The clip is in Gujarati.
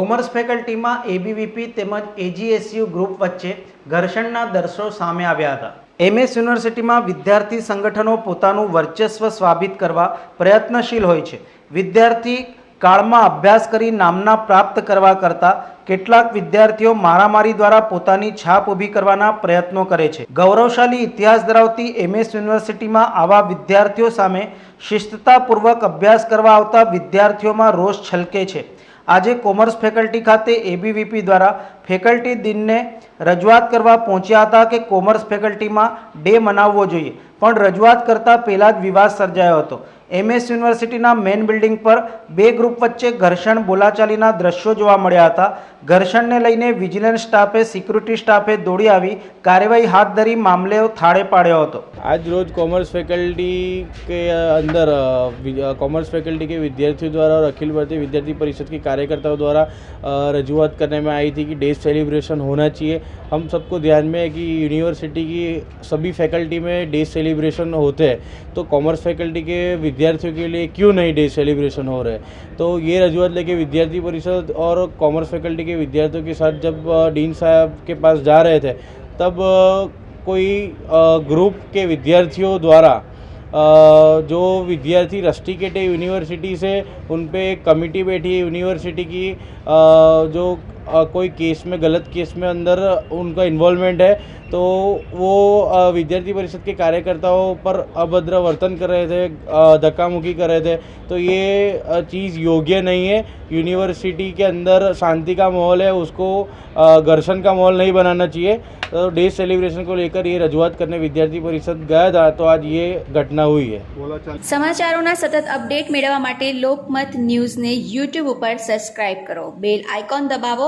કોમર્સ ફેકલ્ટીમાં એબીવીપી તેમજ એજીએસયુ ગ્રુપ વચ્ચે ઘર્ષણના દર્શો સામે આવ્યા હતા. એમએસ યુનિવર્સિટીમાં વિદ્યાર્થી સંગઠનો પોતાનું વર્ચસ્વ સાબિત કરવા પ્રયત્નશીલ હોય છે. વિદ્યાર્થી કાળમાં અભ્યાસ કરી નામના પ્રાપ્ત કરવા કરતાં કેટલાક વિદ્યાર્થીઓ મારામારી દ્વારા પોતાની છાપ ઊભી કરવાના પ્રયત્નો કરે છે. ગૌરવશાળી ઇતિહાસ ધરાવતી એમએસ યુનિવર્સિટીમાં આવા વિદ્યાર્થીઓ સામે શિસ્તતાપૂર્વક અભ્યાસ કરવા આવતા વિદ્યાર્થીઓમાં રોષ છલકે છે. આજે કોમર્સ ફેકલ્ટી ખાતે એબીવીપી દ્વારા ફેકલ્ટી દિનને રજૂઆત કરવા પહોંચ્યા હતા કે કોમર્સ ફેકલ્ટીમાં ડે મનાવવો જોઈએ પણ રજૂઆત કરતાં પહેલાં જ વિવાદ સર્જાયો હતો એમએસ યુનિવર્સિટીના મેઇન બિલ્ડિંગ પર બે ગ્રુપ વચ્ચે ઘર્ષણ બોલાચાલીના દ્રશ્યો જોવા મળ્યા હતા ઘર્ષણને લઈને વિજિલન્સ સ્ટાફે સિક્યુરિટી સ્ટાફે દોડી આવી કાર્યવાહી હાથ ધરી મામલે થાળે પાડ્યો હતો आज रोज कॉमर्स फैकल्टी के अंदर अ, वि- अ, कॉमर्स फैकल्टी के विद्यार्थियों द्वारा और अखिल भारतीय विद्यार्थी परिषद के कार्यकर्ताओं द्वारा अ, रजूआत करने में आई थी कि डे सेलिब्रेशन होना चाहिए हम सबको ध्यान में है कि यूनिवर्सिटी की सभी फैकल्टी में डे सेलिब्रेशन होते हैं। तो कॉमर्स फैकल्टी के विद्यार्थियों के लिए क्यों नहीं डे सेलिब्रेशन हो रहे तो ये रजूआत लेके विद्यार्थी परिषद और कॉमर्स फैकल्टी के विद्यार्थियों के साथ जब डीन साहब के पास जा रहे थे, तब कोई ग्रुप के विद्यार्थियों द्वारा जो विद्यार्थी रस्टिकेट यूनिवर्सिटी से उन पे एक कमेटी बैठी यूनिवर्सिटी की जो कोई केस में गलत केस में अंदर उनका इन्वॉल्वमेंट है तो वो अ, विद्यार्थी परिषद के कार्यकर्ताओं पर अभद्र वर्तन कर रहे थे अ, धक्का मुक्की कर रहे थे तो ये अ, चीज़ योग्य नहीं है यूनिवर्सिटी के अंदर शांति का माहौल है उसको अ, घर्षण का माहौल नहीं बनाना चाहिए तो डे सेलिब्रेशन को लेकर ये रजूआत करने विद्यार्थी परिषद गया था तो आज ये घटना हुई है સમાચારોના સતત અપડેટ મેળવવા માટે લોકમત ન્યૂઝને યુટ્યુબ ઉપર સબસ્ક્રાઇબ કરો બેલ આઇકોન દબાવો